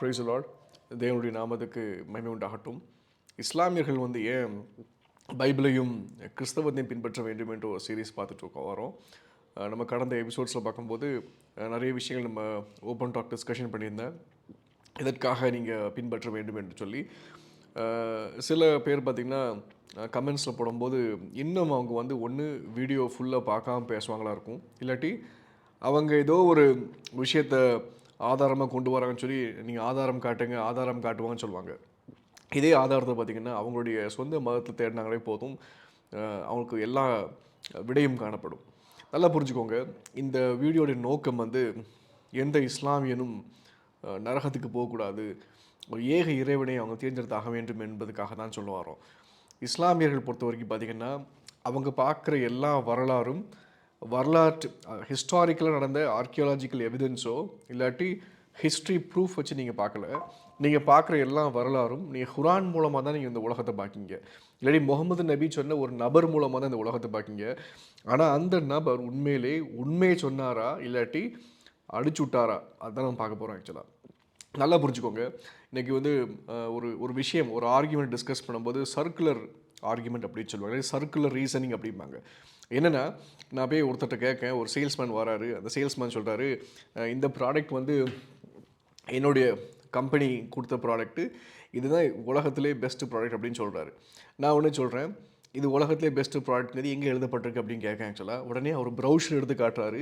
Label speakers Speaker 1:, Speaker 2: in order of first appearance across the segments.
Speaker 1: Price Lord தேவனுடைய நாமத்துக்கு மகிமை உண்டாகட்டும். இஸ்லாமியர்கள் வந்து ஏன் பைபிளையும் கிறிஸ்தவத்தையும் பின்பற்ற வேண்டும் என்ற ஒரு சீரீஸ் பார்த்துட்டு வரோம். நம்ம கடந்த எபிசோட்ஸில் பார்க்கும்போது நிறைய விஷயங்கள் நம்ம ஓப்பன் டாக் டிஸ்கஷன் பண்ணியிருந்தேன். இதற்காக நீங்கள் பின்பற்ற வேண்டும் என்று சொல்லி. சில பேர் பார்த்திங்கன்னா கமெண்ட்ஸில் போடும்போது இன்னும் அவங்க வந்து ஒன்று வீடியோ ஃபுல்லாக பார்க்காம பேசுவாங்களா இருக்கும். இல்லாட்டி அவங்க ஏதோ ஒரு விஷயத்தை ஆதாரமாக கொண்டு வராங்கன்னு சொல்லி நீங்கள் ஆதாரம் காட்டுங்க ஆதாரம் காட்டுவாங்கன்னு சொல்லுவாங்க. இதே ஆதாரத்தை பார்த்திங்கன்னா அவங்களுடைய சொந்த மதத்தை தேடினாங்களே போதும் அவங்களுக்கு எல்லா விடையும் காணப்படும். நல்லா புரிஞ்சுக்கோங்க இந்த வீடியோடைய நோக்கம் வந்து எந்த இஸ்லாமியனும் நரகத்துக்கு போகக்கூடாது. ஒரு ஏக இறைவனை அவங்க தேர்ந்தெடுத்தாக வேண்டும் என்பதுக்காக தான் சொல்ல வரோம் இஸ்லாமியர்கள் பொறுத்த வரைக்கும் பார்த்திங்கன்னா அவங்க பார்க்குற எல்லா வரலாறும் வரலாற்று ஹிஸ்டாரிக்கலாக நடந்த ஆர்கியாலஜிக்கல் எவிடன்ஸோ இல்லாட்டி ஹிஸ்ட்ரி ப்ரூஃப் வச்சு நீங்கள் பார்க்கல நீங்கள் பார்க்குற எல்லா வரலாறும் நீங்கள் குரான் மூலமாக தான் நீங்கள் இந்த உலகத்தை பார்க்கீங்க. இல்லாடி முகமது நபி சொன்ன ஒரு நபர் மூலமாக தான் இந்த உலகத்தை பார்க்கீங்க. ஆனால் அந்த நபர் உண்மையிலே உண்மையை சொன்னாரா இல்லாட்டி அடிச்சு விட்டாரா அதுதான் நம்ம பார்க்க போகிறோம் ஆக்சுவலாக நல்லா புரிஞ்சுக்கோங்க. இன்றைக்கி வந்து ஒரு ஒரு விஷயம் ஒரு ஆர்குமெண்ட் டிஸ்கஸ் பண்ணும்போது சர்க்குலர் ஆர்குமெண்ட் அப்படின்னு சொல்லுவாங்க. சர்க்குலர் ரீசனிங் அப்படிம்பாங்க. என்னென்னா நான் போய் ஒருத்தர்கிட்ட கேட்கேன் ஒரு சேல்ஸ்மேன் வராரு. அந்த சேல்ஸ்மேன் சொல்கிறாரு இந்த ப்ராடக்ட் வந்து என்னுடைய கம்பெனி கொடுத்த ப்ராடக்ட்டு இதுதான் உலகத்திலே பெஸ்ட்டு ப்ராடக்ட் அப்படின்னு சொல்கிறாரு நான் ஒன்று சொல்கிறேன் இது உலகத்திலே பெஸ்ட்டு ப்ராடக்ட்ங்கிறது எங்கே எழுதப்பட்டிருக்கு? அப்படின்னு கேட்கேன் ஆக்சுவலாக உடனே அவர் ப்ரௌஷர் எடுத்து காட்டுறாரு.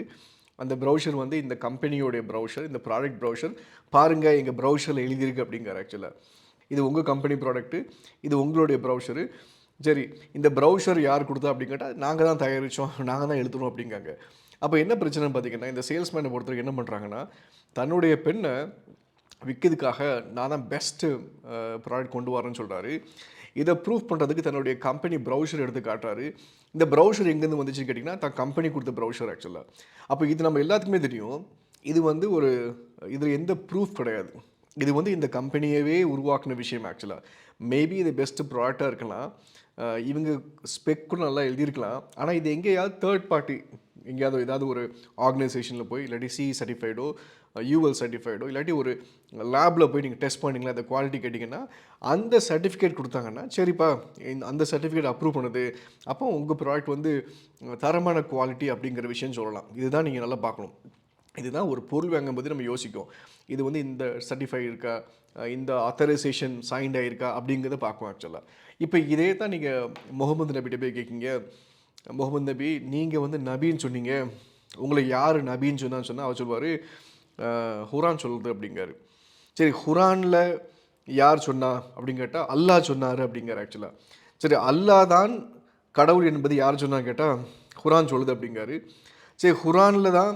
Speaker 1: அந்த ப்ரௌஷர் வந்து இந்த கம்பெனியோடைய ப்ரௌஷர் இந்த ப்ராடக்ட் ப்ரௌஷர் பாருங்கள் எங்கள் ப்ரௌஷரில் எழுதியிருக்கு அப்படிங்கிற ஆக்சுவலாக இது உங்கள் கம்பெனி ப்ராடக்ட்டு இது உங்களுடைய ப்ரௌஷரு சரி இந்த ப்ரௌஷர் யார் கொடுத்தா அப்படின்னு கேட்டால் நாங்கள் தான் தயாரித்தோம் நாங்கள் தான் எழுதுனோம் அப்படிங்காங்க. அப்போ என்ன பிரச்சனைன்னு பார்த்தீங்கன்னா இந்த சேல்ஸ்மேனை பொறுத்தவரைக்கும் என்ன பண்ணுறாங்கன்னா தன்னுடைய பெண்ணை விற்கிறதுக்காக நான் தான் பெஸ்ட்டு ப்ராடக்ட் கொண்டு வரேன்னு சொல்கிறாரு இதை ப்ரூஃப் பண்ணுறதுக்கு தன்னுடைய கம்பெனி ப்ரௌஷர் எடுத்து காட்டுறாரு. இந்த ப்ரௌஷர் எங்கேருந்து வந்துச்சுன்னு கேட்டிங்கன்னா தான் கம்பெனி கொடுத்த ப்ரௌஷர் ஆக்சுவலாக அப்போ இது நம்ம எல்லாத்துக்குமே தெரியும். இது வந்து ஒரு இதில் எந்த ப்ரூஃப் கிடையாது. இது வந்து இந்த கம்பெனியவே உருவாக்குன விஷயம் ஆக்சுவலாக மேபி இது பெஸ்ட்டு ப்ராடக்டாக இருக்கலாம். இவங்க ஸ்பெக்கும் நல்லா எழுதியிருக்கலாம். ஆனால் இது எங்கேயாவது தேர்ட் பார்ட்டி எங்கேயாவது ஏதாவது ஒரு ஆர்கனைசேஷனில் போய் இல்லாட்டி சி சர்டிஃபைடோ யூஎல் சர்டிஃபைடோ இல்லாட்டி ஒரு லேபில் போய் நீங்கள் டெஸ்ட் பண்ணிங்களா அந்த குவாலிட்டி கேட்டிங்கன்னா அந்த சர்டிஃபிகேட் கொடுத்தாங்கன்னா சரிப்பா இந்த அந்த சர்டிஃபிகேட் அப்ரூவ் பண்ணுது. அப்போ உங்கள் ப்ராடக்ட் வந்து தரமான குவாலிட்டி அப்படிங்கிற விஷயம் சொல்லலாம். இதுதான் நீங்கள் நல்லா பார்க்கணும். இதுதான் ஒரு பொருள் வாங்கும்போது நம்ம யோசிக்கும். இது வந்து இந்த சர்டிஃபை இருக்கா? இந்த ஆத்தரைசேஷன் சைன்ட் ஆகிருக்கா அப்படிங்கிறத பார்க்கும் ஆக்சுவலாக இப்போ இதே தான் நீங்கள் முகமது நபிகிட்ட போய் கேட்குங்க முகமது நபி நீங்கள் வந்து நபின்னு சொன்னீங்க. உங்களை யார் நபின்னு சொன்னான்னு சொன்னால் அவர் சொல்லுவார் ஹுரான் சொல்கிறது அப்படிங்காரு சரி ஹுரானில் யார் சொன்னா அப்படின்னு கேட்டால் அல்லாஹ் சொன்னார் அப்படிங்கிறார் ஆக்சுவலாக சரி அல்லாஹ் தான் கடவுள் என்பது யார் சொன்னான்னு கேட்டால் ஹுரான் சொல்லுது அப்படிங்காரு சரி ஹுரானில் தான்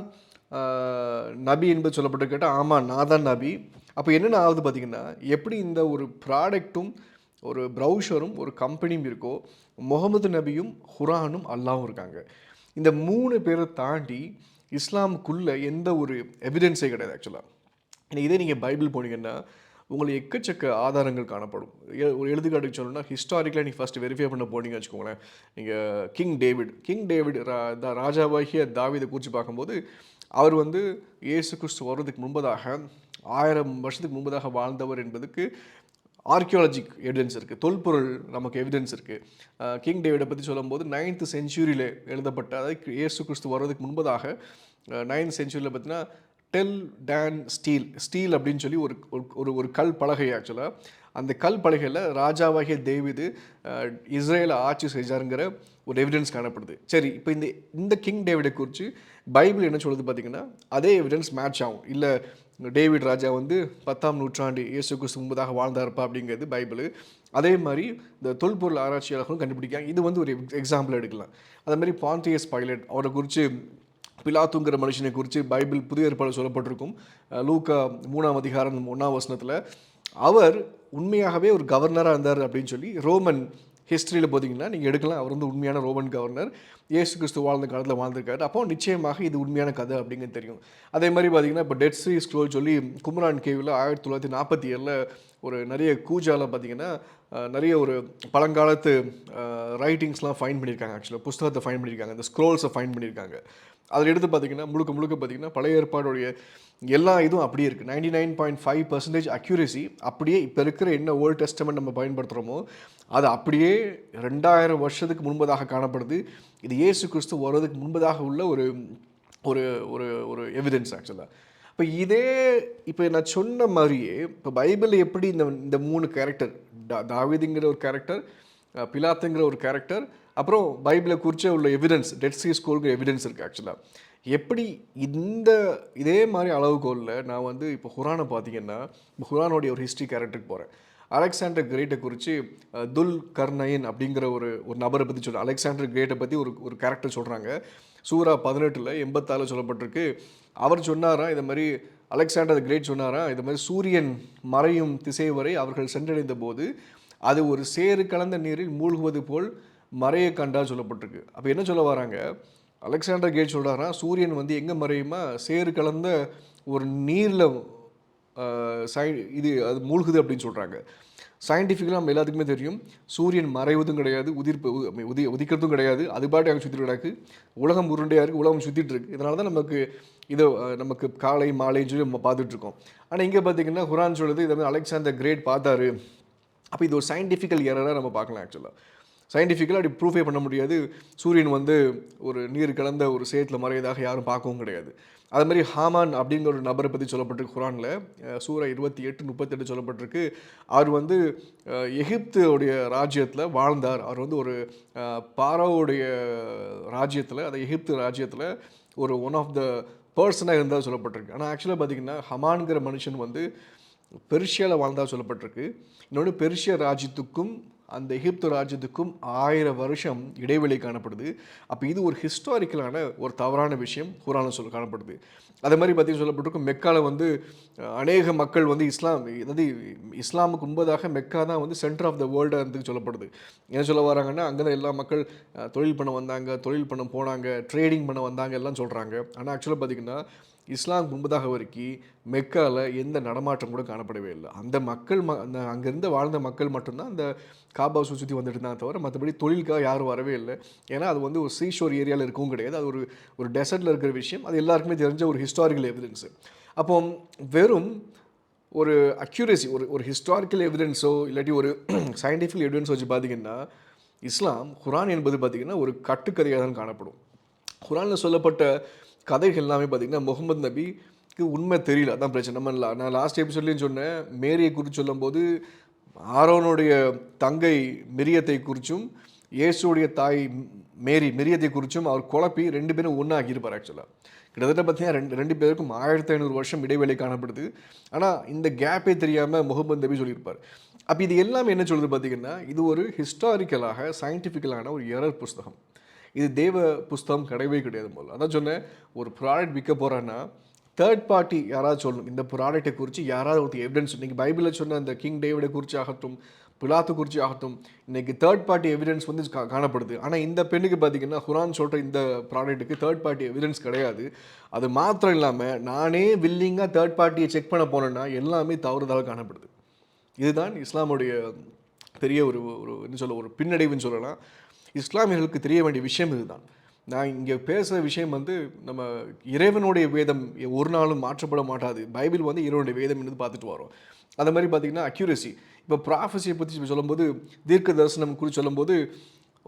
Speaker 1: நபி என்பது சொல்லப்பட்டு கேட்டால் ஆமாம் நான் தான் நபி. அப்போ என்னென்ன ஆகுது பார்த்தீங்கன்னா எப்படி இந்த ஒரு ப்ராடக்ட்டும் ஒரு ப்ரௌஷரும் ஒரு கம்பெனியும் இருக்கோ முகமது நபியும் ஹுரானும் அல்லாவும் இருக்காங்க. இந்த மூணு பேரை தாண்டி இஸ்லாமுக்குள்ளே எந்த ஒரு எவிடன்ஸே கிடையாது ஆக்சுவலாக இதே நீங்கள் பைபிள் போனீங்கன்னா உங்களுக்கு எக்கச்சக்க ஆதாரங்கள் காணப்படும். ஒரு எடுத்துக்காட்டுக்கு சொல்லணும்னா ஹிஸ்டாரிக்கலாக நீங்கள் ஃபஸ்ட்டு வெரிஃபை பண்ண போனீங்கன்னு வச்சுக்கோங்களேன். நீங்கள் கிங் டேவிட் கிங் டேவிட் ரா ராஜாவாகிய தாவிதை குறித்து பார்க்கும்போது அவர் வந்து இயேசு கிறிஸ்து வர்றதுக்கு முன்பதாக ஆயிரம் வருஷத்துக்கு முன்பதாக வாழ்ந்தவர் என்பதுக்கு ஆர்கியாலஜிக் எவிடன்ஸ் இருக்குது தொல்பொருள் நமக்கு எவிடன்ஸ் இருக்குது கிங் டேவிடை பற்றி சொல்லும்போது நைன்த் செஞ்சுரியில் எழுதப்பட்ட அதாவது இயேசு கிறிஸ்து வர்றதுக்கு முன்பதாக நைன்த் செஞ்சுரியில் பார்த்தீங்கன்னா டெல் டேன் ஸ்டீல் ஸ்டீல் அப்படின்னு சொல்லி ஒரு ஒரு- ஒரு ஒரு கல் பலகை ஆக்சுவலாக அந்த கல் பலகையில் ராஜாவாகிய தேவிது இஸ்ரேலை ஆட்சி செஞ்சாருங்கிற ஒரு எவிடன்ஸ் காணப்படுது. சரி இப்போ இந்த இந்த கிங் டேவிடை குறித்து பைபிள் என்ன சொல்லுது பார்த்தீங்கன்னா அதே எவிடன்ஸ் மேட்ச் ஆகும். இல்லை டேவிட் ராஜா வந்து பத்தாம் நூற்றாண்டு இயேசுக்கு கிறிஸ்து முன்பதாக வாழ்ந்தாருப்பா அப்படிங்கிறது பைபிள். அதே மாதிரி இந்த தொல்பொருள் ஆராய்ச்சியாளர்களும் கண்டுபிடிக்காங்க இது வந்து ஒரு எக்ஸாம்பிள் எடுக்கலாம். அதே மாதிரி பாந்தியஸ் பைலட் அவரை குறித்து பிலாத்துங்கிற மனுஷனை குறித்து பைபிள் புதிய ஏற்பாடு சொல்லப்பட்டிருக்கும். லூக்கா மூணாம் அதிகாரம் ஒன்றாம் வசனத்தில் அவர் உண்மையாகவே ஒரு கவர்னராக இருந்தார் அப்படின்னு சொல்லி ரோமன் ஹிஸ்ட்ரியில் பார்த்தீங்கன்னா நீங்கள் எடுக்கலாம். அவர் வந்து உண்மையான ரோமன் கவர்னர் ஏசு கிறிஸ்து வாழ்ந்த காலத்தில் வாழ்ந்திருக்காரு. அப்போ நிச்சயமாக இது உண்மையான கதை அப்படிங்கிறது தெரியும். அதே மாதிரி பார்த்தீங்கன்னா இப்போ டெட் ஸ்க்ரோல் சொல்லி குமரான் கேவில் ஆயிரத்தி தொள்ளாயிரத்தி நாற்பத்தி ஏழில் ஒரு நிறைய கூஜால பார்த்தீங்கன்னா நிறைய ஒரு பழங்காலத்து ரைட்டிங்ஸ்லாம் ஃபைன் பண்ணியிருக்காங்க ஆக்சுவலாக புஸ்தகத்தை ஃபைன் பண்ணியிருக்காங்க. இந்த ஸ்க்ரோல்ஸை ஃபைன் பண்ணியிருக்காங்க. அதில் எடுத்து பார்த்தீங்கன்னா முழுக்க முழுக்க பார்த்தீங்கன்னா பழைய ஏற்பாடுடைய எல்லா இதுவும் அப்படியே இருக்குது ninety nine point five percentage accuracy அப்படியே இப்போ இருக்கிற என்ன ஓல்டு டெஸ்டமெண்ட் நம்ம பயன்படுத்துகிறோமோ அது அப்படியே ரெண்டாயிரம் வருஷத்துக்கு முன்பதாக காணப்படுது. இது இயேசு கிறிஸ்து வர்றதுக்கு முன்பதாக உள்ள ஒரு ஒரு ஒரு ஒரு எவிடன்ஸ் ஆக்சுவலாக இப்போ இதே இப்போ நான் சொன்ன மாதிரியே இப்போ பைபிளில் எப்படி இந்த இந்த மூணு கேரக்டர் டா தாவீதுங்கிற ஒரு கேரக்டர் பிலாத்துங்கிற ஒரு கேரக்டர் அப்புறம் பைபிளை குறித்த உள்ள எவிடன்ஸ் டெட் சி ஸ்கோலுங்கிற எவிடன்ஸ் இருக்குது ஆக்சுவலாக எப்படி இந்த இதே மாதிரி அளவுகோலில் நான் வந்து இப்போ ஹுரானை பார்த்தீங்கன்னா ஹுரானோடைய ஒரு ஹிஸ்ட்ரி கேரக்டருக்கு போகிறேன் அலெக்சாண்டர் கிரேட்டை குறித்து துல் கர்னயன் அப்படிங்கிற ஒரு ஒரு நபரை பற்றி சொல்கிறேன் அலெக்சாண்டர் கிரேட்டை பற்றி ஒரு ஒரு கேரக்டர் சொல்கிறாங்க சூரா பதினெட்டில் எண்பத்தாலு சொல்லப்பட்டிருக்கு. அவர் சொன்னாரா இந்த மாதிரி அலெக்சாண்டர் கிரேட் சொன்னாரா இந்த மாதிரி சூரியன் மறையும் திசை வரை அவர்கள் சென்றடைந்த போது அது ஒரு சேறு கலந்த நீரில் மூழ்குவது போல் மறைய கண்டா சொல்லப்பட்டிருக்கு. அப்போ என்ன சொல்ல வராங்க? அலெக்சாண்டர் கேட் சொல்கிறாரா சூரியன் வந்து எங்கே மறையுமா? சேறு கலந்த ஒரு நீரில் சை இது அது மூழ்குது அப்படின்னு சொல்கிறாங்க சயின்டிஃபிக்கலாக நம்ம எல்லாத்துக்குமே தெரியும் சூரியன் மறைவதும் கிடையாது உதிர்ப்பு உதி உதிக்கிறதும் கிடையாது அது பாட்டு அங்கே சுற்றிட்டு கிடக்கு. உலகம் உருண்டையாக இருக்குது உலகம் சுற்றிட்டு இருக்கு. இதனால தான் நமக்கு இதை நமக்கு காலை மாலைன்னு சொல்லி நம்ம பார்த்துட்ருக்கோம் ஆனால் இங்கே பார்த்தீங்கன்னா குரான் சொல்லுது இதை வந்து அலெக்சாண்டர் கிரேட் பார்த்தாரு. அப்போ இது ஒரு சயின்டிஃபிக்கல் எரராக நம்ம பார்க்கலாம் ஆக்சுவலாக சயின்டிஃபிக்கலாக அப்படி ப்ரூஃபே பண்ண முடியாது. சூரியன் வந்து ஒரு நீர் கலந்த ஒரு சேத்தில் மறையதாக யாரும் பார்க்கவும் கிடையாது. அது மாதிரி ஹாமான் அப்படிங்கிற ஒரு நபரை பற்றி சொல்லப்பட்டிருக்கு குரானில். சூரா இருபத்தி எட்டு முப்பத்தெட்டு சொல்லப்பட்டிருக்கு. அவர் வந்து எகிப்துடைய ராஜ்யத்தில் வாழ்ந்தார். அவர் வந்து ஒரு பாராவுடைய ராஜ்யத்தில் அந்த எகிப்து ராஜ்யத்தில் ஒரு ஒன் ஆஃப் த பர்சனாக இருந்தால் சொல்லப்பட்டிருக்கு. ஆனால் ஆக்சுவலாக பார்த்தீங்கன்னா ஹமான்கிற மனுஷன் வந்து பெர்ஷியாவில் வாழ்ந்தால் சொல்லப்பட்டிருக்கு. இன்னொன்று பெர்ஷிய ராஜ்யத்துக்கும் அந்த எகிப்து ராஜ்யத்துக்கும் ஆயிரம் வருஷம் இடைவெளி காணப்படுது. அப்போ இது ஒரு ஹிஸ்டாரிக்கலான ஒரு தவறான விஷயம் குரானில் சொல்ல காணப்படுது. அதே மாதிரி பார்த்திங்க சொல்லப்பட்டிருக்கும் மெக்காவில் வந்து அநேக மக்கள் வந்து இஸ்லாம் அதாவது இஸ்லாமுக்கு முன்பதாக மெக்கா தான் வந்து சென்டர் ஆஃப் த வேர்ல்டாக இருந்து சொல்லப்படுது. என்ன சொல்ல வராங்கன்னா அங்கே தான் எல்லா மக்கள் தொழில் பண்ண வந்தாங்க தொழில் பண்ண போனாங்க ட்ரேடிங் பண்ண வந்தாங்க எல்லாம் சொல்கிறாங்க ஆனால் ஆக்சுவலாக பார்த்தீங்கன்னா இஸ்லாம் முன்பதாக வரைக்கும் மெக்காவில் எந்த நடமாட்டம் கூட காணப்படவே இல்லை. அந்த மக்கள் ம அந்த அங்கேருந்து வாழ்ந்த மக்கள் மட்டும்தான் அந்த காபா சுற்றி வந்துட்டு தான் தவிர மற்றபடி தொழிலுக்காக யாரும் வரவே இல்லை. ஏன்னா அது வந்து ஒரு சீஷோர் ஏரியாவில் இருக்கவும் கிடையாது. அது ஒரு ஒரு டெசர்ட்டில் இருக்கிற விஷயம். அது எல்லாருக்குமே தெரிஞ்ச ஒரு ஹிஸ்டாரிக்கல் எவிடன்ஸு அப்போ வெறும் ஒரு அக்யூரேசி ஒரு ஒரு ஹிஸ்டாரிக்கல் எவிடன்ஸோ இல்லாட்டி ஒரு சயின்டிஃபிக் எவிடன்ஸ் வச்சு பார்த்தீங்கன்னா இஸ்லாம் குரான் என்பது பார்த்திங்கன்னா ஒரு கட்டுக்கதையாக தான் காணப்படும். குரானில் சொல்லப்பட்ட கதைகள் எல்லாமே பார்த்தீங்கன்னா முகமது நபிக்கு உண்மை தெரியல. அதான் பிரச்சனை. நம்ம லா- நான் லாஸ்ட் எபிசோட்லேயும் சொன்னேன். மேரியை குறித்து சொல்லும்போது ஆரோனுடைய தங்கை மிரியத்தை குறித்தும் இயேசுடைய தாய் மேரி மிரியத்தை குறித்தும் அவர் குழப்பி ரெண்டு பேரும் ஒன்றாக்கி இருப்பார் ஆக்சுவலாக கிட்டத்தட்ட பார்த்தீங்கன்னா ரெண்டு ரெண்டு பேருக்கும் ஆயிரத்தி ஐநூறு வருஷம் இடைவேளை காணப்படுது. ஆனால் இந்த கேப்பே தெரியாமல் முகமது நபி சொல்லியிருப்பார். அப்போ இது எல்லாமே என்ன சொல்லுது பார்த்திங்கன்னா இது ஒரு ஹிஸ்டாரிக்கலாக சயின்டிஃபிக்கலான ஒரு எரர் புஸ்தகம். இது தேவ புஸ்தகம் கிடையவே கிடையாது போல். அதான் சொன்னேன் ஒரு ப்ராடக்ட் விற்க போகிறேன்னா தேர்ட் பார்ட்டி யாராவது சொல்லணும். இந்த ப்ராடக்ட்டை குறித்து யாராவது ஒருத்தர் எவிடன்ஸ் நீங்கள் பைபிளில் சொன்ன அந்த கிங் டேவிடை குறித்து ஆகட்டும் பிலாத்து குறித்து ஆகட்டும் இன்றைக்கி தேர்ட் பார்ட்டி எவிடன்ஸ் வந்து கா- காணப்படுது. ஆனால் இந்த பெண்ணுக்கு பார்த்தீங்கன்னா ஹுரான் சொல்கிற இந்த ப்ராடக்ட்டுக்கு தேர்ட் பார்ட்டி எவிடன்ஸ் கிடையாது. அது மாத்திரம் இல்லாமல் நானே வில்லிங்காக தேர்ட் பார்ட்டியை செக் பண்ண போனேன்னா எல்லாமே தவறுதலாக காணப்படுது. இதுதான் இஸ்லாமுடைய பெரிய ஒரு ஒரு என்ன சொல்ல ஒரு பின்னடைவுன்னு சொல்லலாம். இஸ்லாமியர்களுக்கு தெரிய வேண்டிய விஷயம் இதுதான். நான் இங்கே பேசுகிற விஷயம் வந்து நம்ம இறைவனுடைய வேதம் ஒரு நாளும் மாற்றப்பட மாட்டாது. பைபிள் வந்து இறைவனுடைய வேதம் என்று பார்த்துட்டு வரோம். அந்த மாதிரி பார்த்தீங்கன்னா அக்யூரசி இப்போ ப்ராஃபஸியை பற்றி சொல்லும்போது தீர்க்க தரிசனம் குறித்து சொல்லும்போது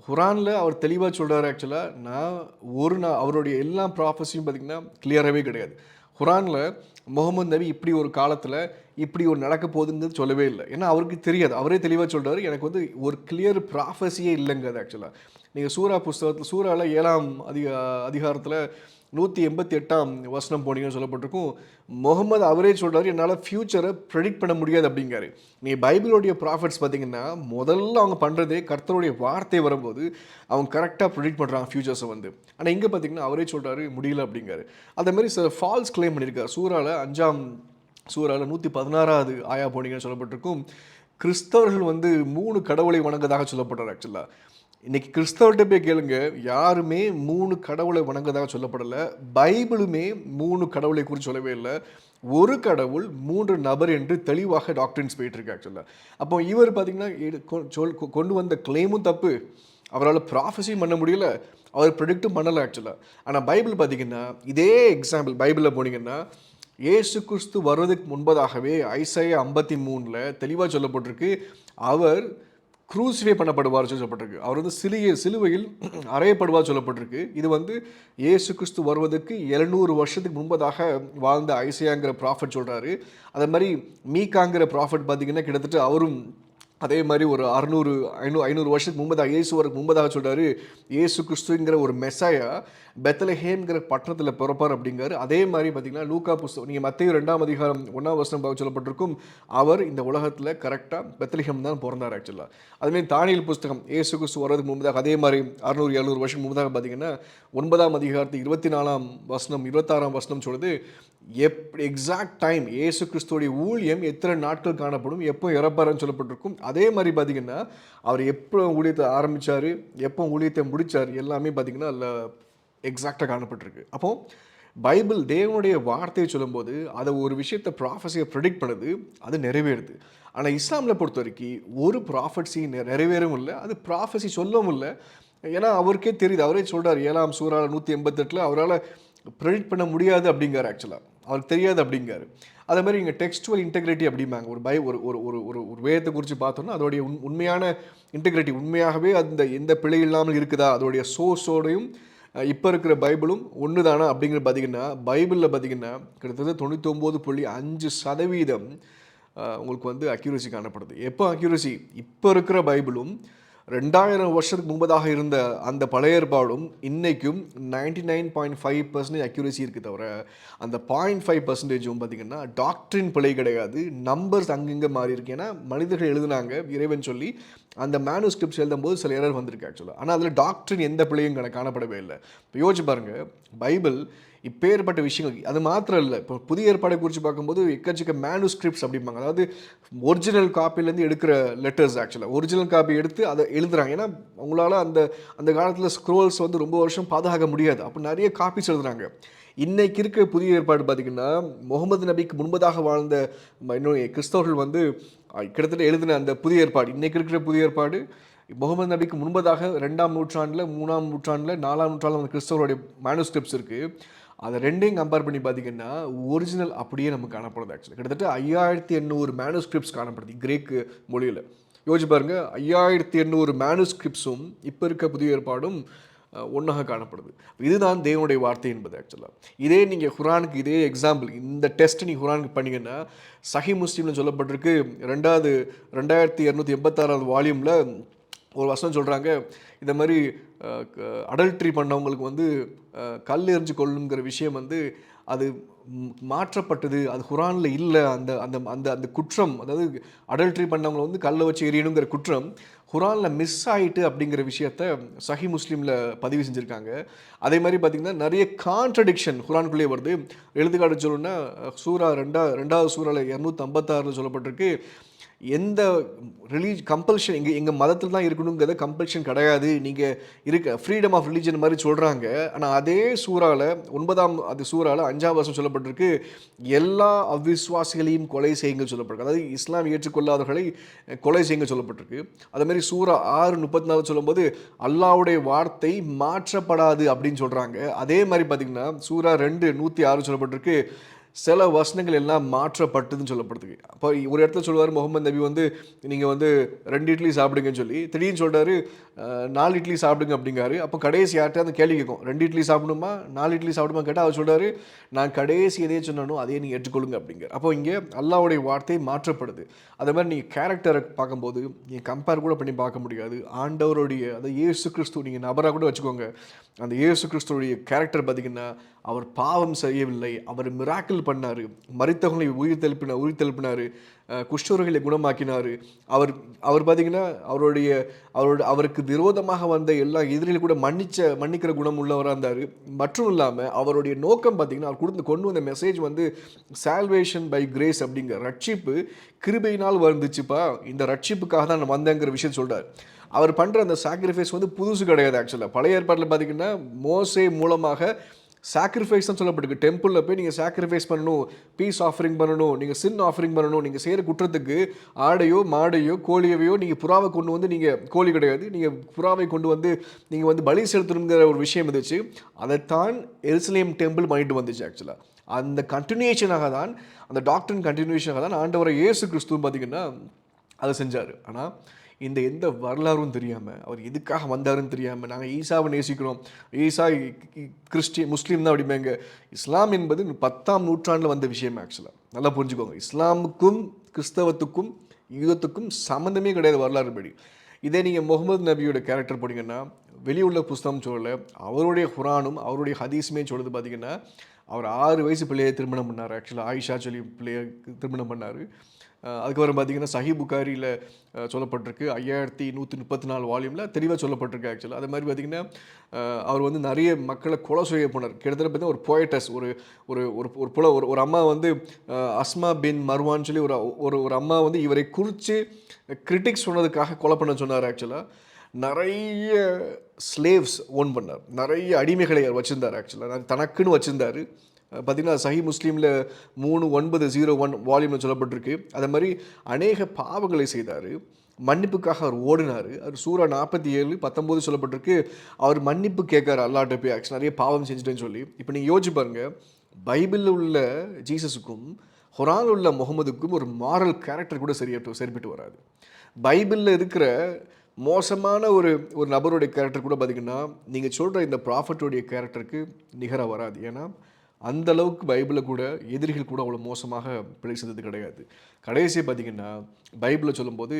Speaker 1: குரானில் அவர் தெளிவாக சொல்கிறார் ஆக்சுவலாக நான் ஒரு நாள் அவருடைய எல்லா ப்ராஃபஸியும் பார்த்தீங்கன்னா கிளியராகவே கிடையாது. குரானில் முகமது நபி இப்படி ஒரு காலத்தில் இப்படி ஒரு நடக்க போகுதுங்கிறது சொல்லவே இல்லை. ஏன்னா அவருக்கு தெரியாது. அவரே தெளிவாக சொல்றாரு எனக்கு வந்து ஒரு கிளியர் ப்ராஃபஸியே இல்லைங்கிறது ஆக்சுவலாக நீங்கள் சூரா புஸ்தகத்தில் சூறாவில் ஏழாம் அதிக அதிகாரத்தில் நூற்றி எண்பத்தி எட்டாம் வசனம் போனீங்கன்னு சொல்லப்பட்டிருக்கும். முகமது அவரே சொல்கிறார் என்னால் ஃப்யூச்சரை ப்ரெடிக்ட் பண்ண முடியாது அப்படிங்கிறாரு நீ பைபிளோடைய ப்ராஃபிட்ஸ் பார்த்தீங்கன்னா முதல்ல அவங்க பண்ணுறதே கர்த்தருடைய வார்த்தை வரும்போது அவங்க கரெக்டாக ப்ரெடிக்ட் பண்ணுறாங்க ஃப்யூச்சர்ஸை வந்து. ஆனால் இங்கே பார்த்தீங்கன்னா அவரே சொல்கிறாரு முடியல அப்படிங்காரு. அதேமாரி சில ஃபால்ஸ் கிளைம் பண்ணியிருக்காரு சூறாவில் அஞ்சாம் சூறாவில் நூற்றி பதினாறாவது ஆயா போனீங்கன்னு சொல்லப்பட்டிருக்கும். கிறிஸ்தவர்கள் வந்து மூணு கடவுளை வணங்குவதாக சொல்லப்படுறார் ஆக்சுவலாக இன்னைக்கு கிறிஸ்தவர்கிட்ட போய் கேளுங்க. யாருமே மூணு கடவுளை வணங்குவதாக சொல்லப்படலை. பைபிளுமே மூணு கடவுளை குறித்து சொல்லவே இல்லை. ஒரு கடவுள் மூன்று நபர் என்று தெளிவாக டாக்டர்ஸ் போயிட்டுருக்கு ஆக்சுவலாக அப்போ இவர் பார்த்தீங்கன்னா கொ- சொல் கொண்டு வந்த கிளைமும் தப்பு. அவரால் ப்ராஃபஸியும் பண்ண முடியல. அவர் ப்ரெடிக்ட்டும் பண்ணலை ஆக்சுவலாக ஆனால் பைபிள் பார்த்தீங்கன்னா இதே எக்ஸாம்பிள் பைபிளில் போனீங்கன்னா ஏசு கிறிஸ்து வருவதற்கு முன்பதாகவே ஐசைய ஐம்பத்தி மூணில் தெளிவாக சொல்லப்பட்டிருக்கு. அவர் க்ரூசிஃபை பண்ணப்படுவார் சொல்லப்பட்டிருக்கு. அவர் வந்து சிலுவை சிலுவையில் அறையப்படுவார் சொல்லப்பட்டிருக்கு. இது வந்து இயேசு கிறிஸ்து வருவதற்கு எழுநூறு வருஷத்துக்கு முன்பதாக வாழ்ந்த ஐசியாங்கிற ப்ராஃபட் சொல்கிறாரு அதே மாதிரி மீகாங்கிற ப்ராஃபட் பார்த்திங்கன்னா கிட்டத்தட்ட அவரும் அதே மாதிரி ஒரு அறுநூறு ஐநூறு ஐநூறு வருஷத்துக்கு முன்பதாக இயேசு வரக்கு முன்பதாக சொல்கிறாரு இயேசு கிறிஸ்துங்கிற ஒரு மெஸ்ஸாயா பெத்தலஹேம்ங்கிற பட்டணத்தில் பிறப்பார் அப்படிங்கிறார். அதே மாதிரி பார்த்தீங்கன்னா லூக்கா புஸ்தகம் நீங்கள் மத்திய ரெண்டாம் அதிகாரம் ஒன்றாம் வருஷம் பார்க்க சொல்லப்பட்டிருக்கும் அவர் இந்த உலகத்தில் கரெக்டாக பெத்தலஹேம் தான் பிறந்தார் ஆக்சுவலாக அதுமாரி தானியல் புஸ்தகம் இயேசு கிறிஸ்து வரதுக்கு முன்பதாக அதே மாதிரி அறுநூறு எழுநூறு வருஷம் முன்பதாக பார்த்தீங்கன்னா ஒன்பதாம் அதிகாரத்து இருபத்தி நாலாம் வசனம் இருபத்தாறாம் வசனம் சொல்லுது எப் எக்ஸாக்ட் டைம் ஏசு கிறிஸ்துவோடைய ஊழியம் எத்தனை நாட்கள் காணப்படும் எப்போ இறப்பாருன்னு சொல்லப்பட்டிருக்கும். அதே மாதிரி பார்த்திங்கன்னா அவர் எப்போ ஊழியத்தை ஆரம்பித்தார் எப்போ ஊழியத்தை முடித்தார் எல்லாமே பார்த்திங்கன்னா அதில் எக்ஸாக்டாக காணப்பட்டிருக்கு. அப்போ பைபிள் தேவனுடைய வார்த்தையை சொல்லும்போது அதை ஒரு விஷயத்தை ப்ராஃபஸியை ப்ரெடிக்ட் பண்ணுது அது நிறைவேறுது. ஆனால் இஸ்லாமில் பொறுத்த வரைக்கும் ஒரு ப்ராஃபட்ஸி நிறைவேறவும் இல்லை அது ப்ராஃபஸி சொல்லவும் இல்லை. ஏன்னா அவருக்கே தெரியுது. அவரே சொல்கிறார் ஏழாம் சூறாவில் நூற்றி எண்பத்தெட்டில் அவரால் ப்ரெடிக்ட் பண்ண முடியாது அப்படிங்கிறார் ஆக்சுவலாக அவருக்கு தெரியாது அப்படிங்காரு அதே மாதிரி இங்கே டெக்ஸ்டுவல் இன்டெகிரிட்டி அப்படிம்பாங்க. ஒரு பை ஒரு ஒரு ஒரு ஒரு ஒரு வேதத்தை குறித்து பார்த்தோன்னா அதோடைய உண் உண்மையான இன்டெகிரிட்டி உண்மையாகவே அந்த எந்த பிழை இல்லாமல் இருக்குதா? அதோடைய சோர்ஸோடையும் இப்போ இருக்கிற பைபிளும் ஒன்று தானா அப்படிங்கிற பார்த்திங்கன்னா பைபிளில் பார்த்திங்கன்னா கிட்டத்தட்ட தொண்ணூத்தொம்பது புள்ளி அஞ்சு சதவீதம் உங்களுக்கு வந்து அக்யூரசி காணப்படுது. எப்போ அக்யூரசி இப்போ இருக்கிற பைபிளும் ரெண்டாயிரம் வருஷத்துக்கு முன்பதாக இருந்த அந்த பழைய ஏற்பாடும் இன்றைக்கும் ninety nine point five percentage accuracy இருக்குது தவிர அந்த பாயிண்ட் ஃபைவ் பர்சன்டேஜும் பார்த்தீங்கன்னா டாக்டரின் பிழை கிடையாது. நம்பர்ஸ் அங்கங்கே மாறி இருக்கு. ஏன்னா மனிதர்கள் எழுதுனாங்க இறைவன் சொல்லி அந்த மேனுஸ்கிரிப்ட்ஸ் எழுதும்போது சில எரர் வந்திருக்கு ஆக்சுவலாக ஆனால் அதில் டாக்டரின் எந்த பிழையும் காணப்படவே இல்லை. இப்போ யோசிச்சு பாருங்க பைபிள் இப்பேற்பட்ட விஷயங்கள். அது மாத்திரம் இல்லை இப்போ புதிய ஏற்பாடை குறித்து பார்க்கும்போது எக்கச்சக்க மேனுஸ்கிரிப்ட்ஸ் அப்படிம்பாங்க. அதாவது ஒரிஜினல் காப்பிலேருந்து எடுக்கிற லெட்டர்ஸ் ஆக்சுவலாக ஒரிஜினல் காப்பி எடுத்து அதை எழுதுறாங்க. ஏன்னா அவங்களால அந்த அந்த காலத்தில் ஸ்க்ரோல்ஸ் வந்து ரொம்ப வருஷம் பாதுகாக்க முடியாது. அப்போ நிறைய காப்பீஸ் எழுதுறாங்க. இன்னைக்கு இருக்க புதிய ஏற்பாடு பார்த்திங்கன்னா முகமது நபிக்கு முன்பதாக வாழ்ந்த ம- இன்னும் கிறிஸ்தவர்கள் வந்து கிட்டத்தட்ட எழுதின அந்த புதிய ஏற்பாடு. இன்றைக்கு இருக்கிற புதிய ஏற்பாடு முகமது நபிக்கு முன்பதாக ரெண்டாம் நூற்றாண்டில் மூணாம் நூற்றாண்டில் நாலாம் நூற்றாண்டில் அந்த கிறிஸ்தவருடைய மேனுஸ்கிரிப்ட்ஸ் இருக்குது அதை ரெண்டையும் கம்பேர் பண்ணி பார்த்தீங்கன்னா ஒரிஜினல் அப்படியே நமக்கு காணப்படுது ஆக்சுவலி கிட்டத்தட்ட ஐயாயிரத்தி எண்ணூறு மேனுஸ்கிரிப்ட்ஸ் காணப்படுது கிரேக்கு மொழியில். யோசிச்சு பாருங்கள் ஐயாயிரத்தி எண்ணூறு மேனுஸ்கிரிப்ட்ஸும் இப்போ இருக்க புதிய ஏற்பாடும் ஒன்றாக காணப்படுது. இதுதான் தேவனுடைய வார்த்தை என்பது ஆக்சுவலாக இதே நீங்கள் குரானுக்கு இதே எக்ஸாம்பிள் இந்த டெஸ்ட் நீங்கள் குரானுக்கு பண்ணிங்கன்னா சஹி முஸ்லீம்னு சொல்லப்பட்டிருக்கு ரெண்டாவது ரெண்டாயிரத்தி இரநூத்தி எண்பத்தாறாவது வால்யூமில் ஒரு வசனம் சொல்கிறாங்க இந்த மாதிரி அடல்ட்ரி பண்ணவங்களுக்கு வந்து கல் எறிஞ்சு கொள்ளுங்கிற விஷயம் வந்து அது மாற்றப்பட்டது. அது குரானில் இல்லை. அந்த அந்த அந்த அந்த குற்றம் அதாவது அடல்ட்ரி பண்ணவங்களை வந்து கல்லை வச்சு எறியணுங்கிற குற்றம் குரானில் மிஸ் ஆயிட்டு அப்படிங்கிற விஷயத்த சஹி முஸ்லீமில் பதிவு செஞ்சுருக்காங்க. அதே மாதிரி பார்த்திங்கன்னா நிறைய கான்ட்ரடிக்ஷன் குரானுக்குள்ளே வருது. எழுதுகாட்டு சொல்லணும்னா சூரா ரெண்டா ரெண்டாவது சூறாவில் இரநூத்தி ஐம்பத்தாறுல சொல்லப்பட்டிருக்கு. எந்த ரிலீஜ் கம்பல்ஷன் எங்கள் எங்கள் மதத்தில் தான் இருக்கணுங்கிறத கம்பல்ஷன் கிடையாது. நீங்கள் இருக்க ஃப்ரீடம் ஆஃப் ரிலீஜன் மாதிரி சொல்கிறாங்க ஆனால் அதே சூறாவில் ஒன்பதாம் அது சூறாவில் அஞ்சாம் வருஷம் சொல்லப்பட்டிருக்கு. எல்லா அவிஸ்வாசிகளையும் கொலை செய்யுங்கள் சொல்லப்பட்டிருக்கு. அதாவது இஸ்லாம் ஏற்றுக்கொள்ளாதவர்களை கொலை செய்யுங்கள் சொல்லப்பட்டிருக்கு. அதே மாதிரி சூறா ஆறு முப்பத்தி நாலு சொல்லும்போது அல்லாவுடைய வார்த்தை மாற்றப்படாது அப்படின்னு சொல்கிறாங்க அதே மாதிரி பார்த்திங்கன்னா சூறா ரெண்டு நூற்றி ஆறு சொல்லப்பட்டிருக்கு. சில வசனங்கள் எல்லாம் மாற்றப்பட்டதுன்னு சொல்லப்படுது. அப்போ ஒரு இடத்துல சொல்லுவார் முகமது நபி வந்து நீங்கள் வந்து ரெண்டு இட்லி சாப்பிடுங்கன்னு சொல்லி. திடீர்னு சொல்கிறாரு நாலு இட்லி சாப்பிடுங்க அப்படிங்காரு. அப்போ கடைசி யார்கிட்ட அந்த கேள்வி கேட்கும். ரெண்டு இட்லி சாப்பிடணுமா? நாலு இட்லி சாப்பிடுமா கேட்டால் அவர் சொல்கிறாரு நான் கடைசி எதையே சொன்னானோ அதையே நீங்கள் ஏற்றுக்கொள்ளுங்க அப்படிங்கிற அப்போ இங்கே அல்லாவுடைய வார்த்தை மாற்றப்படுது. அதே மாதிரி நீங்கள் கேரக்டரை பார்க்கும்போது நீங்கள் கம்பேர் கூட பண்ணி பார்க்க முடியாது. ஆண்டவருடைய அந்த இயேசு கிறிஸ்து நீங்கள் நபராக கூட வச்சுக்கோங்க. அந்த இயேசு கிறிஸ்துவுடைய கேரக்டர் பார்த்தீங்கன்னா அவர் பாவம் செய்யவில்லை. அவர் மிராக்கிள் பண்ணார். மறித்தவங்களை உயிர் தெழுப்பினார் உயிர் தெழுப்பினார் குஷ்டரோகிகளை குணமாக்கினார். அவர் அவர் பார்த்தீங்கன்னா அவருடைய அவரோட அவருக்கு விரோதமாக வந்த எல்லா எதிரிகளும் கூட மன்னிச்ச மன்னிக்கிற குணம் உள்ளவராக இருந்தார். மற்றும் இல்லாமல் அவருடைய நோக்கம் பார்த்திங்கன்னா அவர் கொடுத்து கொண்டு வந்த மெசேஜ் வந்து சால்வேஷன் பை கிரேஸ் அப்படிங்கிற ரட்சிப்பு கிருபையினால் வந்துச்சுப்பா இந்த ரட்சிப்புக்காக தான் நான் வந்தேங்கிற விஷயம் சொல்கிறார் அவர் பண்ணுற அந்த சாக்ரிஃபைஸ் வந்து புதுசு கிடையாது ஆக்சுவலாக பழைய ஏற்பாட்டில் பார்த்தீங்கன்னா மோசே மூலமாக சாக்ரிஃபைஸ்னு சொல்லப்பட்டிருக்கு. டெம்பிளில் போய் நீங்கள் சாக்ரிஃபைஸ் பண்ணணும் பீஸ் ஆஃபரிங் பண்ணணும் நீங்கள் சின் ஆஃபரிங் பண்ணணும் நீங்கள் செய்கிற குற்றத்துக்கு ஆடையோ மாடையோ கோழியவையோ நீங்கள் புறாவை கொண்டு வந்து நீங்கள் கோழி கிடையாது. நீங்கள் புறாவை கொண்டு வந்து நீங்கள் வந்து பலி செலுத்தணுங்கிற ஒரு விஷயம் இருந்துச்சு. அதைத்தான் எருசலேம் டெம்பிள் பண்ணிட்டு வந்துச்சு ஆக்சுவலாக அந்த கண்டினியூஷனாக தான் அந்த டாக்டரின் கண்டினியூஷனாக தான் ஆண்டவரை இயேசு கிறிஸ்துவும் பார்த்தீங்கன்னா அதை செஞ்சார். ஆனால் இந்த எந்த வரலாறும் தெரியாமல் அவர் எதுக்காக வந்தாருன்னு தெரியாமல் நாங்கள் ஈசாவை நேசிக்கிறோம். ஈசா கிறிஸ்டி முஸ்லீம் தான் அப்படிமேங்க இஸ்லாம் என்பது பத்தாம் நூற்றாண்டில் வந்த விஷயம் ஆக்சுவலாக நல்லா புரிஞ்சுக்கோங்க. இஸ்லாமுக்கும் கிறிஸ்தவத்துக்கும் யுகத்துக்கும் சம்மந்தமே கிடையாது வரலாறு படி. இதே நீங்கள் முகமது நபியோட கேரக்டர் போட்டிங்கன்னா வெளியுள்ள புஸ்தகம் சொல்லலை அவருடைய குரானும் அவருடைய ஹதீஸுமே சொல்லுது பார்த்தீங்கன்னா அவர் ஆறு வயசு பிள்ளையை திருமணம் பண்ணார். ஆக்சுவலாக ஆயிஷா சொல்லி பிள்ளையை திருமணம் பண்ணார். அதுக்கப்புறம் பார்த்தீங்கன்னா சஹி புகாரியில் சொல்லப்பட்டிருக்கு. ஐயாயிரத்தி நூற்றி முப்பத்தி நாலு வால்யூமில் தெளிவாக சொல்லப்பட்டிருக்கு ஆக்சுவலாக அது மாதிரி பார்த்தீங்கன்னா அவர் வந்து நிறைய மக்களை கொலை செய்ய போனார். கிட்டத்தட்ட பார்த்தீங்கன்னா ஒரு போயட்டஸ் ஒரு ஒரு ஒரு ஒரு புல ஒரு ஒரு அம்மா வந்து அஸ்மா பின் மர்வான்னு சொல்லி ஒரு ஒரு ஒரு அம்மா வந்து இவரை குறித்து கிரிட்டிக்ஸ் சொன்னதுக்காக கொலை பண்ண சொன்னார் ஆக்சுவலாக நிறைய ஸ்லேவ்ஸ் ஓன் பண்ணார். நிறைய அடிமைகளை அவர் வச்சுருந்தார் ஆக்சுவலாக தனக்குன்னு வச்சுருந்தாரு. பார்த்திங்கன்னா சஹி முஸ்லீமில் மூணு ஒன்பது ஜீரோ ஒன் வால்யூமில் சொல்லப்பட்டிருக்கு. அதே மாதிரி அநேக பாவங்களை செய்தார். மன்னிப்புக்காக அவர் ஓடினார். அவர் சூரா நாற்பத்தி ஏழு பத்தொம்போது சொல்லப்பட்டிருக்கு. அவர் மன்னிப்பு கேட்கார் அல்லாட்ட போய் ஆக்சுவல் நிறைய பாவம் செஞ்சுட்டேன்னு சொல்லி. இப்போ நீங்கள் யோசிச்சு பாருங்கள் பைபிளில் உள்ள ஜீசஸுக்கும் ஹொரான் உள்ள முகமதுக்கும் ஒரு மாரல் கேரக்டர் கூட சரியாட்டு சரிப்பட்டு வராது. பைபிளில் இருக்கிற மோசமான ஒரு ஒரு நபருடைய கேரக்டர் கூட பார்த்தீங்கன்னா நீங்கள் சொல்கிற இந்த ப்ராஃபட்டுடைய கேரக்டருக்கு நிகராக வராது. ஏன்னா அந்த அளவுக்கு பைபிளில் கூட எதிரிகள் கூட அவ்வளோ மோசமாக பிழை செய்தது கிடையாது. கடைசியை பார்த்தீங்கன்னா பைபிளில் சொல்லும்போது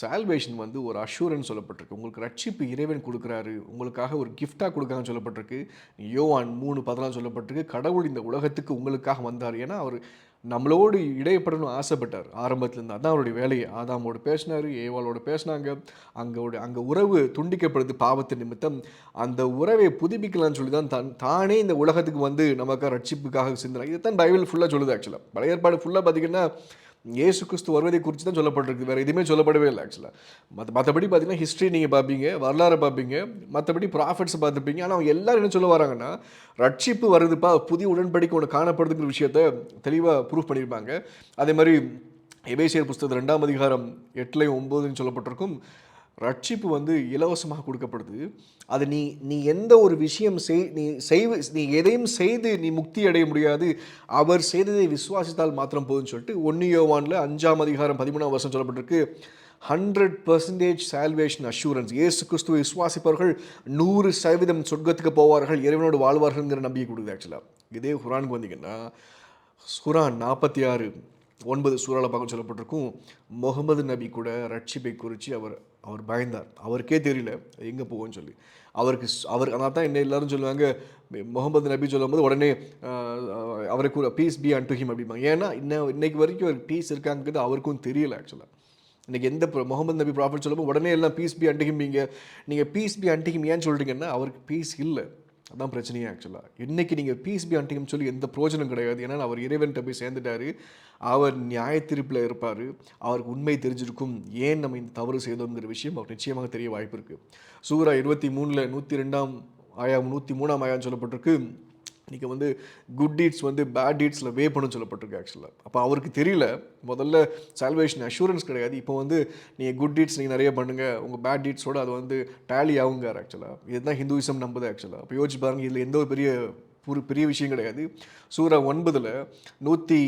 Speaker 1: சால்வேஷன் வந்து ஒரு அஷூரன்ஸ் சொல்லப்பட்டிருக்கு. உங்களுக்கு ரட்சிப்பு இறைவன் கொடுக்குறாரு உங்களுக்காக ஒரு கிஃப்டாக கொடுக்குறான்னு சொல்லப்பட்டிருக்கு. யோவான் மூணு பதினாலு சொல்லப்பட்டிருக்கு. கடவுள் இந்த உலகத்துக்கு உங்களுக்காக வந்தார். ஏன்னா அவர் நம்மளோடு இடையப்படணும் ஆசைப்பட்டார். ஆரம்பத்துலேருந்து அதான் அவருடைய வேலையை. ஆதாமோடு பேசினார் ஏவாளோடு பேசினாங்க. அங்கோட அங்கே உறவு துண்டிக்கப்படுது பாவத்தின் நிமித்தம். அந்த உறவை புதுப்பிக்கலாம்னு சொல்லி தான் தான் தானே இந்த உலகத்துக்கு வந்து நமக்கு ரட்சிப்புக்காக சிந்தனை. இதுதான் பைபிள் ஃபுல்லாக சொல்லுது ஆக்சுவலாக பழைய ஏற்பாடு ஃபுல்லாக பார்த்தீங்கன்னா இயேசு கிறிஸ்து வருவதை குறித்து தான் சொல்லப்பட்டிருக்கு. வேறு எதுவுமே சொல்லப்படவே இல்லை ஆக்சுவலாக மற்ற மற்றபடி பார்த்தீங்கன்னா ஹிஸ்ட்ரி நீங்கள் பார்ப்பீங்க வரலாறு பார்ப்பீங்க மற்றபடி ப்ராஃபிட்ஸ் பார்த்துப்பீங்க ஆனால் அவங்க எல்லாரும் என்ன சொல்ல வராங்கன்னா ரட்சிப்பு வருதுப்பா புதிய உடன்படிக்கை ஒன்று காணப்படுதுங்கிற விஷயத்த தெளிவாக ப்ரூஃப் பண்ணியிருப்பாங்க. அதே மாதிரி எபேசியர் புஸ்தகம் ரெண்டாம் அதிகாரம் எட்டுலையும் ஒம்போதுன்னு சொல்லப்பட்டிருக்கும். ரட்சிப்பு வந்து இலவசமாக கொடுக்கப்படுது. அது நீ நீ எந்த ஒரு விஷயம் செய் நீ செய்வ நீ எதையும் செய்து நீ முக்தி அடைய முடியாது. அவர் செய்ததை விசுவாசித்தால் மாத்திரம் போதும்னு சொல்லிட்டு ஒன்று யோவானில் அஞ்சாம் அதிகாரம் பதிமூணாம் வருஷம் சொல்லப்பட்டிருக்கு. ஹண்ட்ரட் பர்சன்டேஜ் சால்வேஷன் அஷூரன்ஸ் இயேசு கிறிஸ்துவை விசுவாசிப்பவர்கள் நூறு சதவீதம் சொர்க்கத்துக்கு போவார்கள் இறைவனோடு வாழ்வார்கள்ங்கிற நம்பிக்கை கொடுக்குது ஆக்சுவலாக இதே குரானுக்கு வந்தீங்கன்னா குரான் நாற்பத்தி ஆறு ஒன்பது சூறால பார்க்க சொல்லப்பட்டிருக்கும். முகமது நபி கூட ரட்சிப்பை குறித்து அவர் அவர் பயந்தார். அவருக்கே தெரியல எங்கே போகும்னு சொல்லி. அவருக்கு ஸ்- அவர் அதான் தான் என்ன எல்லாரும் சொல்லுவாங்க முகமது நபி சொல்லும்போது உடனே ஆஹ், ஆஹ், அவருக்கு peace be unto him அப்படிம்பாங்க. ஏன்னா இன்னும் இன்னைக்கு வரைக்கும் அவருக்கு பீஸ் இருக்காங்கிறது அவருக்கும் தெரியல ஆக்சுவலாக இன்றைக்கி எந்த முகமது நபி ப்ராஃபிட் சொல்லும்போது உடனே எல்லாம் பீஸ் பி அன்டிகிம்பீங்க நீங்கள் பீஸ் பி அன்டிகிம் ஏன்னு சொல்கிறீங்கன்னா அவருக்கு பீஸ் இல்லை. அதான் பிரச்சனையே ஆக்சுவலாக இன்றைக்கி நீங்கள் பீஸ் பி அன்டிகம் சொல்லி எந்த பிரோஜனம் கிடையாது. ஏன்னா அவர் இறைவன்கிட்ட போய் சேர்ந்துட்டாரு. அவர் நியாயத்திருப்பில் இருப்பார். அவருக்கு உண்மை தெரிஞ்சிருக்கும். ஏன் நம்ம இந்த தவறு செய்தோங்கிற விஷயம் அவர் நிச்சயமாக தெரிய வாய்ப்பு இருக்குது சூரா இருபத்தி மூணில் நூற்றி ரெண்டாம் ஆயாம் நூற்றி மூணாம் ஆயான்னு சொல்லப்பட்டிருக்கு. இன்றைக்கி வந்து குட் டீட்ஸ் வந்து பேட் டீட்ஸில் வே பண்ணு சொல்லப்பட்டிருக்கு ஆக்சுவலாக அப்போ அவருக்கு தெரியல. முதல்ல சால்வேஷன் அஷூரன்ஸ் கிடையாது. இப்போ வந்து நீங்கள் குட் டீட்ஸ் நீங்கள் நிறைய பண்ணுங்கள் உங்கள் பேட் டீட்ஸோடு அது வந்து டேலி ஆகுங்கார் ஆக்சுவலாக இதுதான் ஹிந்துவிசம் நம்புது ஆக்சுவலாக அப்போ யோசிச்சு பாருங்க இதில் எந்த ஒரு பெரிய ஒரு பெரிய விஷயம் கிடையாது. சூரா ஒன்பதில் நூற்றி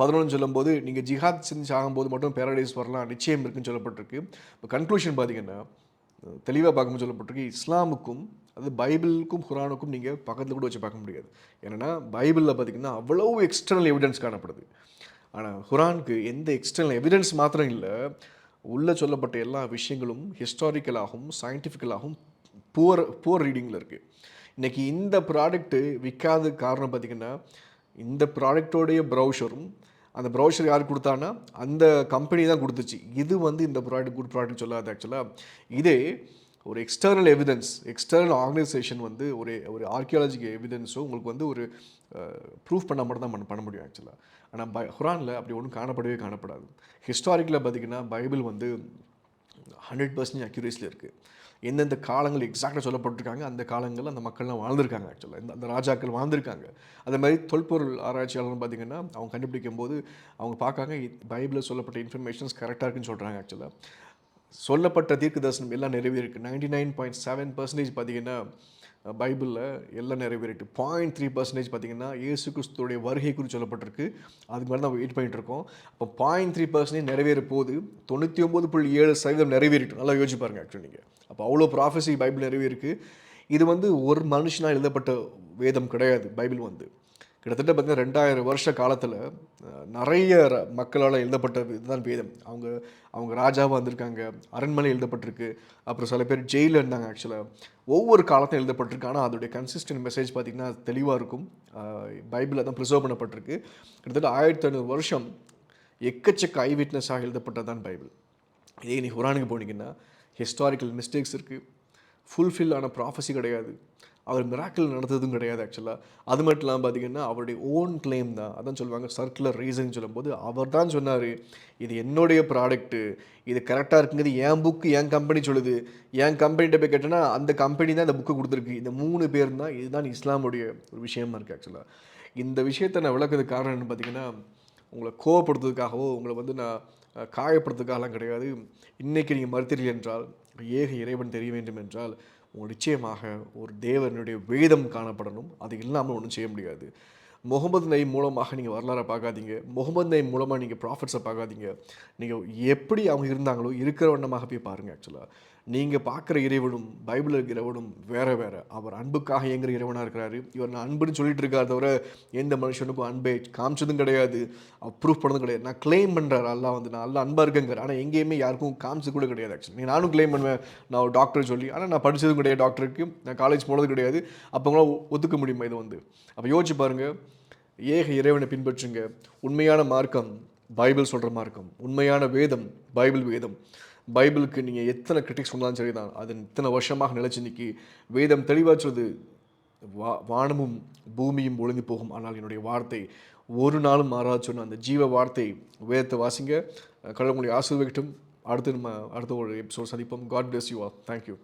Speaker 1: பதினொன்று சொல்லும்போது நீங்கள் ஜிஹாத் செஞ்சு ஆகும்போது மட்டும் பேரடைஸ் வரலாம் நிச்சயம் இருக்குன்னு சொல்லப்பட்டிருக்கு. இப்போ கன்க்ளூஷன் பார்த்தீங்கன்னா தெளிவாக பார்க்கும்போது சொல்லப்பட்டிருக்கு இஸ்லாமுக்கும் அது பைபிளுக்கும் குரானுக்கும் நீங்கள் பக்கத்தில் கூட வச்சு பார்க்க முடியாது. ஏன்னா பைபிளில் பார்த்தீங்கன்னா அவ்வளோ எக்ஸ்டர்னல் எவிடன்ஸ் காணப்படுது. ஆனால் குரானுக்கு எந்த எக்ஸ்டர்னல் எவிடன்ஸ் மாத்திரம் இல்லை உள்ளே சொல்லப்பட்ட எல்லா விஷயங்களும் ஹிஸ்டாரிக்கலாகவும் சயின்டிஃபிக்கலாகவும் புவர் புவர் ரீடிங்கில் இருக்குது இன்றைக்கி இந்த ப்ராடக்ட்டு விற்காத காரணம் பார்த்திங்கன்னா இந்த ப்ராடக்டோடைய ப்ரௌஷரும் அந்த ப்ரௌஷர் யார் கொடுத்தான்னா அந்த கம்பெனி தான் கொடுத்துச்சு. இது வந்து இந்த ப்ராடக்ட் குட் ப்ராடக்ட் சொல்லாது ஆக்சுவலாக இதே ஒரு எக்ஸ்டர்னல் எவிடன்ஸ் எக்ஸ்டர்னல் ஆர்கனைசேஷன் வந்து ஒரு ஒரு ஆர்கியாலஜிக்கல் எவிடன்ஸோ உங்களுக்கு வந்து ஒரு ப்ரூஃப் பண்ண மட்டும் தான் பண்ண முடியும் ஆக்சுவலாக ஆனால் பை குரானில் அப்படி ஒன்றும் காணப்படவே காணப்படாது. ஹிஸ்டாரிக்கில் பார்த்திங்கன்னா பைபிள் வந்து ஹண்ட்ரட் பர்சன்ட் அக்யூரேஸில் இருக்குது எந்தெந்த காலங்கள் எக்ஸாக்டாக சொல்லப்பட்டிருக்காங்க அந்த காலங்களில் அந்த மக்கள்லாம் வாழ்ந்திருக்காங்க ஆக்சுவலாக இந்த அந்த ராஜாக்கள் வாழ்ந்திருக்காங்க. அதே மாதிரி தொல்பொருள் ஆராய்ச்சியாளர்னு பார்த்தீங்கன்னா அவங்க கண்டுபிடிக்கும் போது அவங்க பார்க்காங்க பைபிளில் சொல்லப்பட்ட இன்ஃபர்மேஷன்ஸ் கரெக்டாக இருக்குன்னு சொல்கிறாங்க ஆக்சுவலாக சொல்லப்பட்ட தீர்க்க தரிசனம் எல்லாம் நிறைவேறிருக்கு. Ninety nine point seven percentage பார்த்தீங்கன்னா பைபிளில் எல்லாம் நிறைவேறிட்டு பாயிண்ட் த்ரீ பர்சன்டேஜ் பார்த்தீங்கன்னா இயேசு கிறிஸ்துடைய வருகை குறித்து சொல்லப்பட்டிருக்கு. அதுக்கு மேலே தான் வெயிட் பண்ணிகிட்டு இருக்கோம். அப்போ பாயிண்ட் த்ரீ பர்சன்டேஜ் நிறைவேற போது தொண்ணூற்றி ஒம்பது புள்ளி ஏழு சதவீதம் நிறைவேறிட்டு நல்லா யோசிச்சு பாருங்க ஆக்சுவலி நீங்கள் அப்போ அவ்வளோ ப்ராஃபஸி பைபிள் நிறைவேறிருக்கு. இது வந்து ஒரு மனுஷனால் எழுதப்பட்ட வேதம் கிடையாது பைபிள் வந்து. கிட்டத்தட்ட பார்த்தீங்கன்னா ரெண்டாயிரம் வருஷ காலத்தில் நிறைய மக்களால் எழுதப்பட்ட இதுதான் வேதம். அவங்க அவங்க ராஜாவாக வந்திருக்காங்க அரண்மனை எழுதப்பட்டிருக்கு அப்புறம் சில பேர் ஜெயிலில் இருந்தாங்க ஆக்சுவலாக ஒவ்வொரு காலத்தையும் எழுதப்பட்டிருக்கு. ஆனால் அதோடைய கன்சிஸ்டன்ட் மெசேஜ் பார்த்திங்கன்னா தெளிவாக இருக்கும். பைபிளில் தான் ப்ரிசர்வ் பண்ணப்பட்டிருக்கு. கிட்டத்தட்ட ஆயிரத்தி ஐநூறு வருஷம் எக்கச்சக்க ஐ விட்னஸாக எழுதப்பட்டதான் பைபிள். இதே நீ குரானுக்கு போனீங்கன்னா ஹிஸ்டாரிக்கல் மிஸ்டேக்ஸ் இருக்குது ஃபுல்ஃபில் ஆன ப்ராஃபஸி கிடையாது. அவர் மிராக்கிள் நடந்ததும் கிடையாது ஆக்சுவலாக அது மட்டும் இல்லாமல் பார்த்தீங்கன்னா அவருடைய ஓன் கிளைம் தான். அதான் சொல்லுவாங்க சர்க்குலர் ரீசன் சொல்லும்போது அவர் தான் சொன்னார் இது என்னுடைய ப்ராடக்ட்டு இது கரெக்டாக இருக்குங்கிறது என் புக்கு என் கம்பெனி சொல்லுது. என் கம்பெனிகிட்ட போய் கேட்டேன்னா அந்த கம்பெனி தான் இந்த புக்கு கொடுத்துருக்கு. இந்த மூணு பேர் தான் இதுதான் இஸ்லாமுடைய ஒரு விஷயமா இருக்குது ஆக்சுவலாக இந்த விஷயத்தை நான் விளக்குறதுக்கு காரணம் என்னன்னு பார்த்தீங்கன்னா உங்களை கோவப்படுத்துறதுக்காகவோ உங்களை வந்து நான் காயப்படுறதுக்காகலாம் கிடையாது. இன்றைக்கி நீங்கள் மறுத்தீர்கள் என்றால் ஏக இறைவன் தெரிய வேண்டும் என்றால் உங்கள் நிச்சயமாக ஒரு தேவனுடைய வேதம் காணப்படணும். அது இல்லாமல் ஒன்றும் செய்ய முடியாது. முகமது நை மூலமாக நீங்கள் வரலாறை பார்க்காதீங்க. முகமது நை மூலமாக நீங்கள் ப்ராஃபிட்ஸை பார்க்காதீங்க. நீங்கள் எப்படி அவங்க இருந்தாங்களோ இருக்கிற வண்ணமாக போய் பாருங்கள் ஆக்சுவலாக நீங்கள் பார்க்குற இறைவனும் பைபிளில் இருக்கிற இறைவனும் வேறு வேறு. அவர் அன்புக்காக இயங்குற இறைவனாக இருக்கிறாரு. இவர் நான் அன்புன்னு சொல்லிட்டு இருக்கார் தவிர எந்த மனுஷனுக்கும் அன்பை காமிச்சதும் கிடையாது அப்ரூவ் பண்ணதும் கிடையாது. நான் கிளைம் பண்ணுறாரு அல்லா வந்து நான் அல்ல அன்பாக இருக்கேங்கிற ஆனால் எங்கேயுமே யாருக்கும் காமிச்சு கூட கிடையாது ஆக்சுவலி நானும் க்ளைம் பண்ணுவேன். நான் ஒரு டாக்டர் சொல்லி. ஆனால் நான் படித்ததும் கிடையாது டாக்டருக்கு நான் காலேஜ் போனது கிடையாது. அப்போங்களாம் ஒத்துக்க முடியுமா இது வந்து? அப்போ யோசிச்சு பாருங்கள் ஏக இறைவனை பின்பற்றுங்க. உண்மையான மார்க்கம் பைபிள் சொல்கிற மார்க்கம். உண்மையான வேதம் பைபிள் வேதம். பைபிளுக்கு நீங்கள் எத்தனை கிரிட்டிக்ஸ் சொன்னாலும் சரிதான். அது இத்தனை வருஷமாக நிலச்சி நிற்கி வேதம் தெளிவாக சொல்லுது வா வானமும் பூமியும் ஒளிந்து போகும். ஆனால் என்னுடைய வார்த்தை ஒரு நாளும் மாறாது சொன்ன அந்த ஜீவ வார்த்தை வேதத்தை வாசிங்க. கடவுளுடைய ஆசீர்வதிக்கட்டும். அடுத்து நம்ம அடுத்த ஒரு எபிசோட் சந்திப்போம். God bless you all thank you